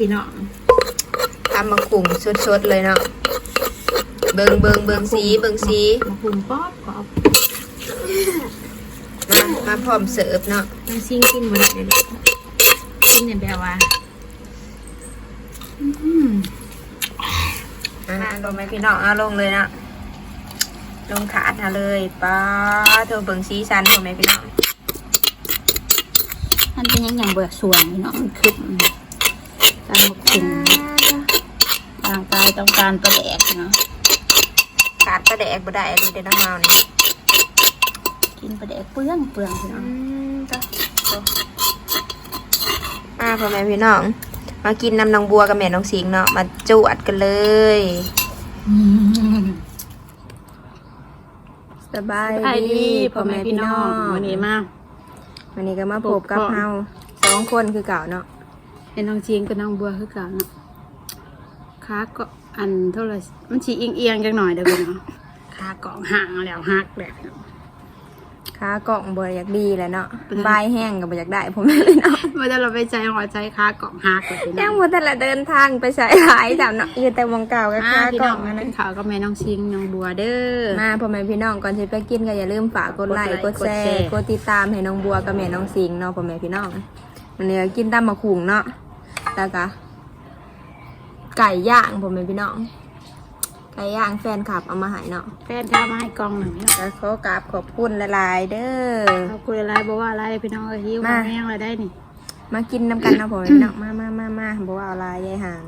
พี่น้องทำมาขุ่งสดๆเลยเนาะเบิงเบิงเบิงสีเบิงสีมาปรุงป๊อบป๊อบมามาพร้อมเสิร์ฟเนาะน้ำซิ่งกินบ่ได้เลยกินเนี่ยแบบว่าอืมอ่าลงไหมพี่น้องเอาลงเลยเนาะลงขาดเอาเลยป้าเธอเบิงสีสันลงไหมพี่น้องมันเป็นยังอย่างเบื่อสวยเนาะมันคึบ การบกถึงร่างกายต้องการประแดกเนาะขาดประแดกบ่ได้เลยเด้อน้องเรานี่กินประแดกเปลืองเปลืองพี่น้อืองมจ้ะมาพ่อแม่พี่น้อง มากินน้ำนองบัวกับแม่น้องสิงเนาะมาจวดกันเลยสบายไปดีพ่อแม่พี่น้องวันนี้มาวันนี้ก็มาพบกับพบกับเฮาสองคนคือเก่าเนาะ เป็นน้องจีนกับน้องบัวคือเก่าเนาะขาก็อันเท่าไหร่มันฉีเอียงเอียงๆจังหน่อยเด้อพี่น้องขากล่องห่างแล้วหักแล้วพี่น้องขากล่องบ่อยากดีแหละเนาะบายแห้งก็บ่อยากได้ผมเลยเนาะว่าจะเราไปใจหัวใจขากล่องหักเลยพี่น้ยัองงบ่ทันละเดินทางไปใส่หลายจำเนาะอยู่แต่วงเก่ากับอ่าขาพี่กล่น้อองงนั่นกินะนข้าวกับแม่น้องชิงน้องบัวเด้อมาพ่อแม่พี่น้องก่อนที่ไปกินก็อย่าลืมฝากกดไลค์กกดดไลค์แชกดแชร์ร์กดติดตามให้น้องบัวกับแม่น้องสิงเนาะพ่อแม่พี่น้อง วันนี้ก็กินตำมะขุงเนาะแล้วก็ไก่ย่างพ่อแม่พี่น้อง ไก่ย่างแฟนคลับเอามาให้เนาะแฟนข้ามาให้กล่องหนึ่งพี่น้องแล้วขอกราบขอบคุณหลายๆเด้อเขาคุยอะไรบอกว่าอะไรพี่น้องเอ้ยหิวมาแม่งอะไรได้นี่ มากินน้ำกันเนาะพ่อแม่พี่น้องมามามามาบอกว่าเอาลายยายห่าง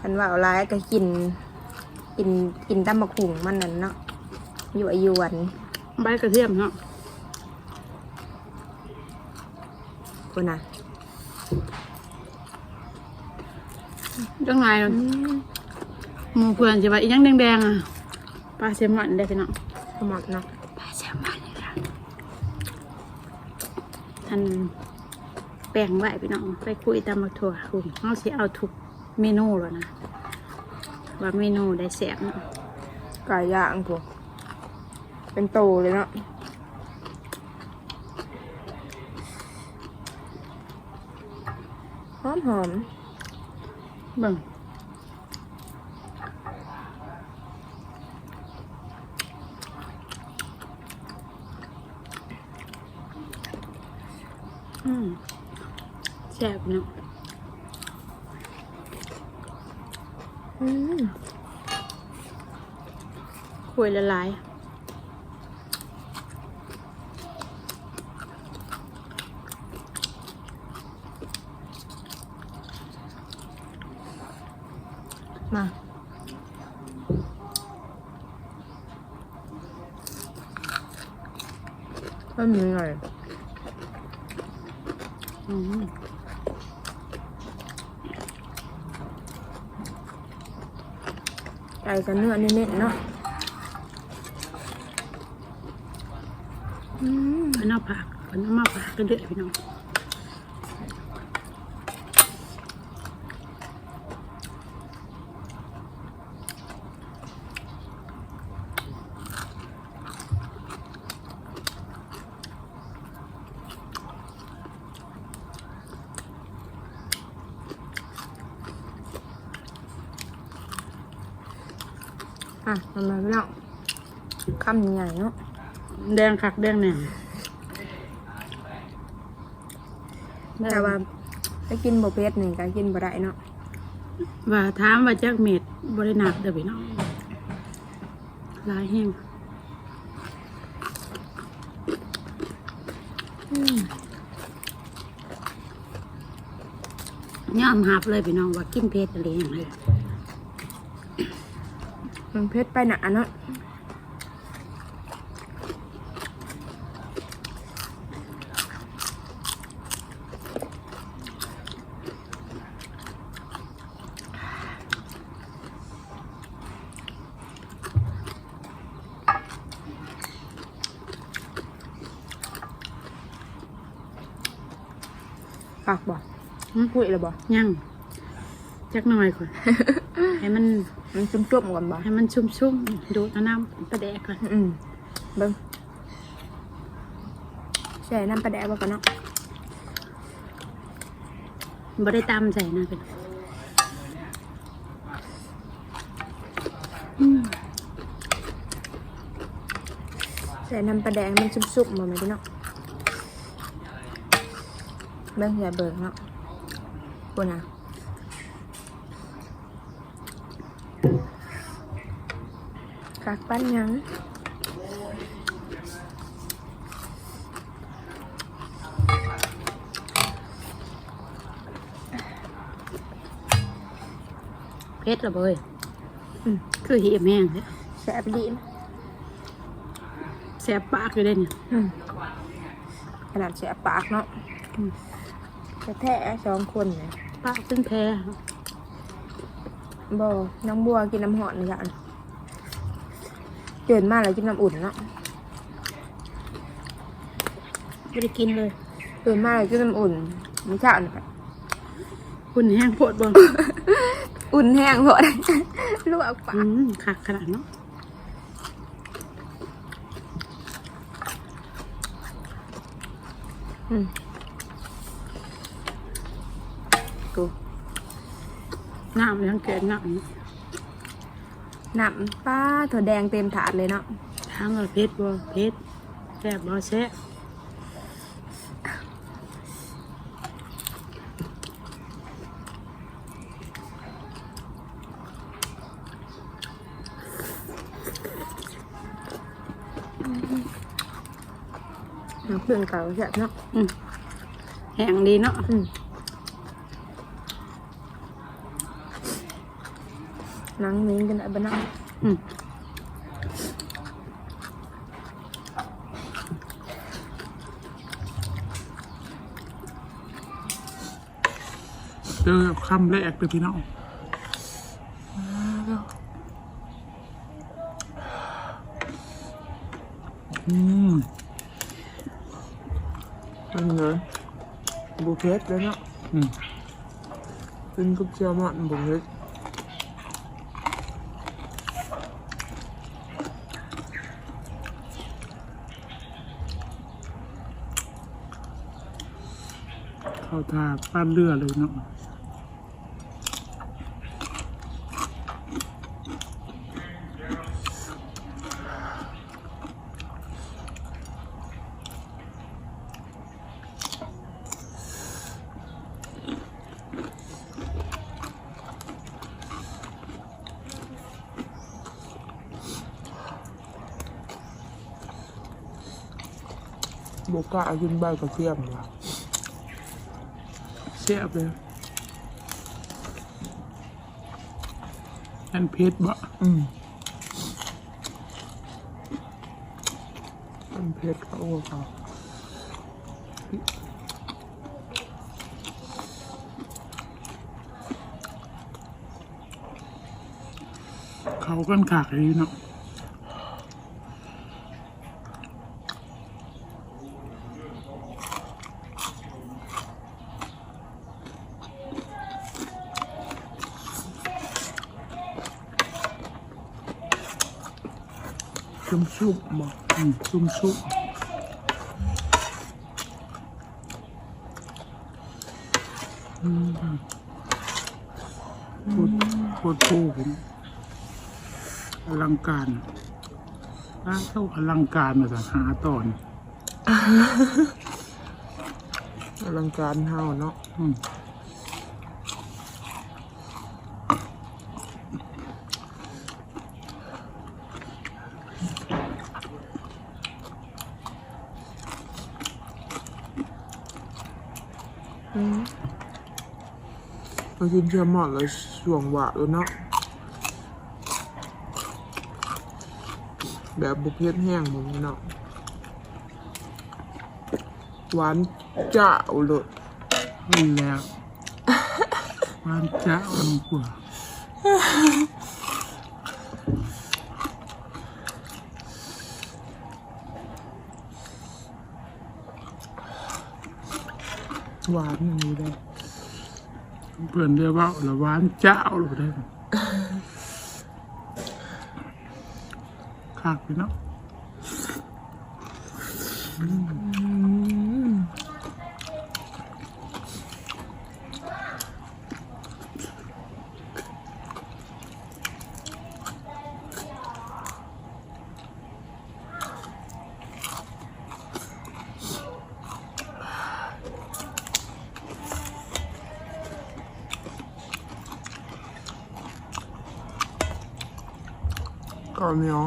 กันว่าเอาลายก็กิน กินกินตำมะขุงมันนั่นเนาะอยู่อายุวันใบกระเทียมเนาะ คุณน่ะจังไงหมูเพื่อนจะว่าอีกอยังแดงๆอะปลาเซลมอนได้พี่น้องขมอดเนาะปลาแซลมอนนี่ค่ะท่านแป้งไว้พี่น้องไปคุยตามมาถั่วคุณเขาสิเอาทุกเมนูแล้วนะว่าเมนูได้แซ่บเนาะไก่ย่างกูเป็นโตเลยเนาะ หอมหอมเบิ่งอืมแซ่บเนาะอืมคุยละลาย มาไม่มีอะไรอืมไก่กับเนื้อเน้นๆเนาะอืม เพิ่นเอาผักเพิ่นเอามาผักกันเดือดพี่น้อง อะทำไมไม่เนาะคำใหญ่เนาะแดงคักแดงแหน่แต่ว่าถ้ากินบะเพ็ดนี่ก็กินบะได้เนาะว่าถามว่าจักเม็ดบริหนักเด้อพี่น้องหลายแห้งย่อมหับเลยพี่น้องว่ากินเผ็ดอะไรอย่างไร มันเผ็ดไปหนาเนาะปากบ่คุยเลยบ่ยังจักหน่อยก่อนให้มัน มันจุ่มๆกันบ่ให้มันชุ่มๆดูดเอาน้ำประแดกก่อนอืมเบิ้งใส่น้ำปลาแดกบ่กันเนาะบ่ได้ตำใส่นะเป็นอืมใส่น้ำปลาแดงมันซุบๆบ่แม่พี่น้องเบิ่งอย่าเบิกเนาะปุ่นอะ กักปั้นหยังเผ็ดละเบยอืมคือเหี่ยมแห้งเลยแซ่บดีนะแสบปากอยู่เลยเนี่ยอืมขนาดแซ่บปากเนาะอืมแท้ๆสองคนเนี่ยปากเป็นแพ้บ่น้องบัวกินน้ำหอนนี่จ้ะ เดินมาแล้วกินน้ำอุ่นเนาะไม่ได้กินเลยเดินมาแล้วกินน้ำอุ่นไม่ใช่อันนั้นคุณแห้งโพดบ่อุ่นแห้งหมดลวกปาอืกมคักขนาดเนาะอืมกูน้ำยังเกิดน้ำ น้ำป้าถั่วแดงเต็มถาดเลยเนาะทางว่าเผ็ดบ่เผ็ดแซ่บบ่แซ่บน้ำเพื่อนเก่าแซ่บเนาะอืมแห้งดีเนาะ อืมหนังนี้กันได้บ้านาะอืมเจอคำแรกเลยพี่น้องอืมเป็นไงบุเพสเลยเนาะอืมเป็นกับเจียวมันบุเพส เข้าทาปั้นเรือเลยเนาะบุกล้ากินใบกระเทียมว่ะ ซ่บเลยอันเพชรบ่อืมมันเพชรเขาบอกเขาเขากันขากเลยเนาะ มซุปบอืมซุ่มซุปอืมโคตรโคตรโตผมอลังการร้านเข้าอลังการมาสัหาตอนอลังการเฮาเนาะ เรากินเจียวมันเลยสวงหวะเลยเนาะแบบบุเพสแห้งผมเนาะหวานเจ้าเลยนี่แล้ววานเจ้าลงกว่าหวานอย่างนี้เลย เพื่อนเรียกว่าละหวานเจ้าลงได้ขากไปเนาะ เหนียว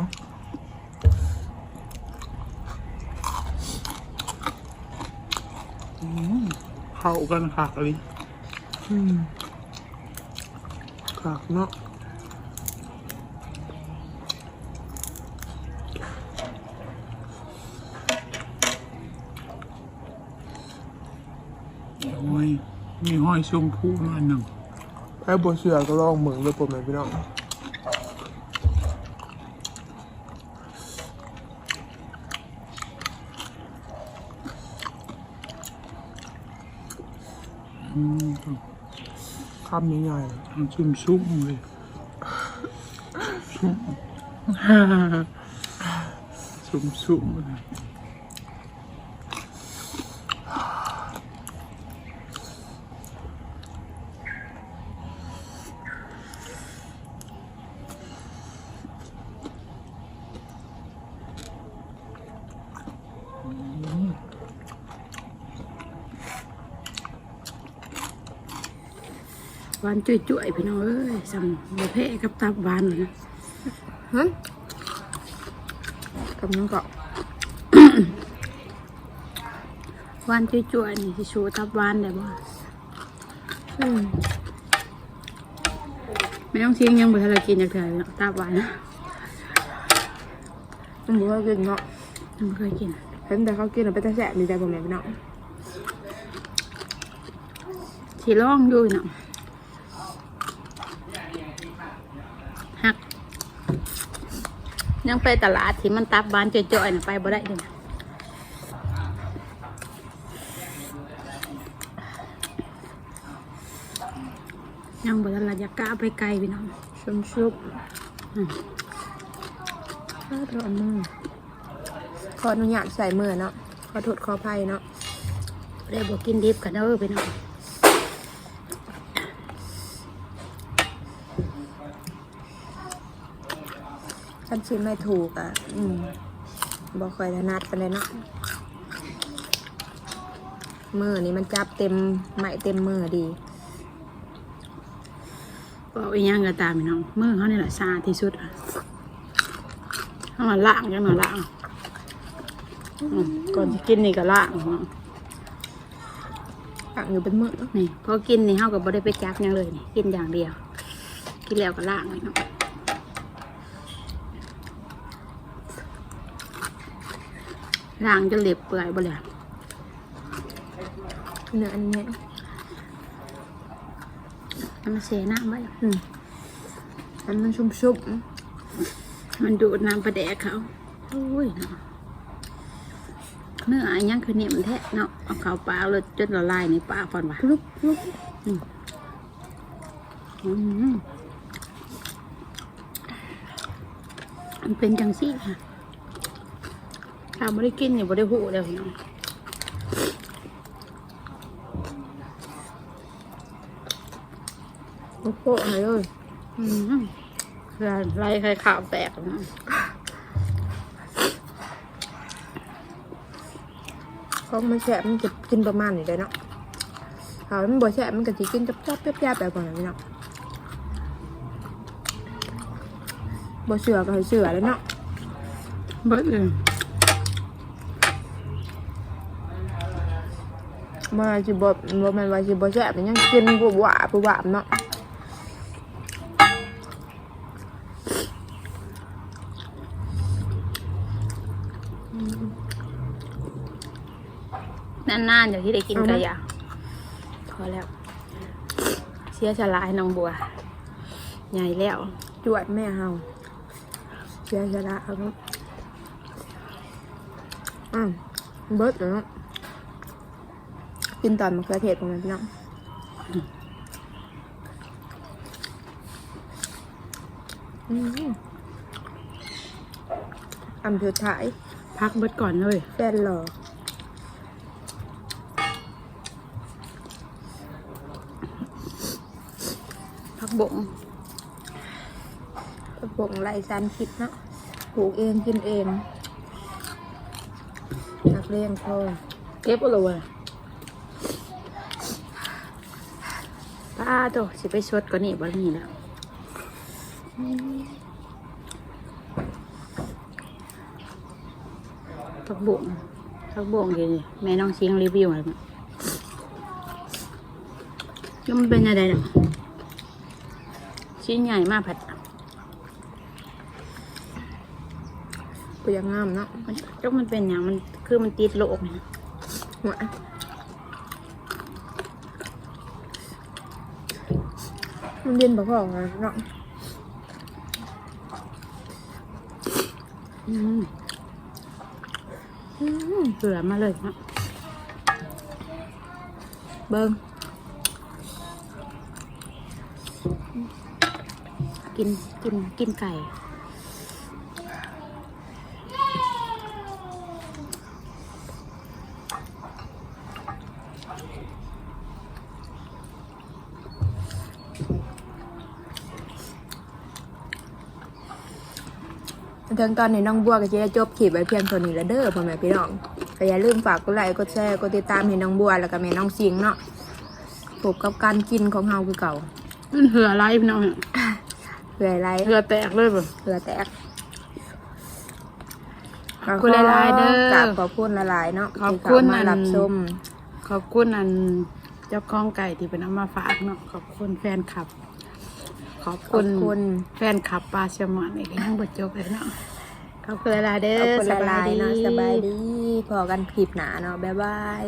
เข้ากันคักเลยอืมขากเนาะห้อยมีห้อยชมพูหน่อยหนึ่งไอ้บัวเสือก็ลองเหมืองเลยผมไหมพี่น้อง อืม คำใหญ่ทำชุ่มชุ่มๆเลยชุ่มชุ่มชุ่มๆเลย จุ่ยๆพี่น้องเอ้ยสั่งบ่แพ้กับตับหวานเลยนะฮะกับน้องเกาะหวานจุ่ยๆนี่สิชูตับหวานได้บ่อืมไม่ต้องทิ้งยังบ่ทันได้กินจักเทื่อเลยเนาะตับหวานนะมันบอกว่ากินเนาะยังบ่เคยกินเห็นแต่เขากินแล้วไปแต่แสบดีใจผมไหมพี่น้องสิลองดูเนาะฮัก ยังไปตลาดที่มันตับหวานจ่อยๆนะไปบ่ได้เลยนะยังบ่ทันละยากกล้าไปไกลพี่น้องชุบชุบข้าวตัวมือขออนุญาตใส่มือเนาะขอโทษขออภัยเนาะได้บอกกินดิบกันเด้อพี่น้อง ฉันชิมไม่ถูกอะ อืมบอกคอยถนัดกันเลยเนาะมือนี่มันจับเต็มไหมเต็มมือดีบอกอีหยังก็ตามพี่น้องมือเขานี่แหละสะอาดที่สุดอะเขามาล้างจังหน่อยล้างอืมก่อนจะกินนี่ก็ล้างเนาะอ่างอยู่เป็นมือนี่พอกินนี่เขาก็บ่ได้ไปจับหยังเลยนี่กินอย่างเดียว กินแล้วก็ล้างพี่น้อง ล้างจนเล็บเปื่อยบ่เลยเนื้ออันเนี้ยเอามาเสน้ำไว้อืมอันมันชุ่มชุบมันดูดน้ำประแดกเขาโอ้ยเนาะเนื้ออันยังคือเนี่ยมันแท้เนาะเอาเข้าปากเลยจนละลายในปากฟันว่ะลุกลุกอืมมันเป็นจังซี่ค่ะ ถ้าไม่ได้กินเนี่ยไม่ได้หูเลยพี่น้องลุกโปะให้เลยอืมไรใครข่าวแตกนะเพราะมันแฉะมันจะกินประมาณนี้เลยเนาะถ้ามันบ่แฉะมันก็จะกินจับจับๆแยบๆแบบก่อนนะเนาะบ่เสือก็เสือแล้วเนาะเบิดเลย มาสิบ่บ่แม่นว่าสิบ่แฉะมันยังกินบ่หวาบ่หวาเนาะนานๆเดี๋ยวที่ได้กินกระยาพอแล้ว เสียสลายน้องบัว ใหญ่แล้ว จวดแม่เฮาเสียสละเอาเนาะอะเบิดแล้วเนาะ กินตอนมะเขือเทศของมันพี่น้องอืมอันสุดท้ายพักเบิดก่อนเลยแฟนหล่อพักบงกระป๋องไรซันคิดเนาะปลูกเองกินเองนักเลี้ยงพอเก็บเอาเลยาโตสิไปชดก็นนี่บะหมี่นะทักบวงทักบวงยังไงแม่น้องเชียงรีวิวอะไรมั้ยยันเป็นยังไงนะชิ้นใหญ่มากผัดก็ยังงามเนาะมันกมันเป็นอย่างมันคือมันติดโลกนะหว มันเย็นบ่พอนะเนาะอืมอืมเสือมาเลยเนาะเบิ้งกินกินกินไก่ ถึงตอนนี้น้องบัวก็จะได้จบคลิปไว้เพียงเท่านี้แล้วเด้อพ่อแม่พี่น้องก็อย่าลืมฝากกดไลค์กดแชร์กดติดตามให้น้องบัวแล้วก็แม่น้องสิงเนาะพบกับการกินของเฮาคือเก่ามันเหือไรพี่น้องเนี่ยเพื่ออะไรเหือแตกเลยแบบเพื่อแตกขอบคุณหลายๆเด้อ กราบขอบคุณละลายๆเนาะขอบคุณที่เข้ามาอันรับชม ขอบคุณอันเจ้าของไก่ที่เป็นเอามาฝากเนาะขอบคุณแฟนคลับ ขอบขคุอบณคุณ แฟนคลับปลาเชยงหมอนอีกทั้งบทจบเลยเนาะขอบคุณหลายๆเด้ขอบอคุณสละบาลายยดีๆเนาะสบายดีพอกันคลิปหนาเนาะบ๊ายบาย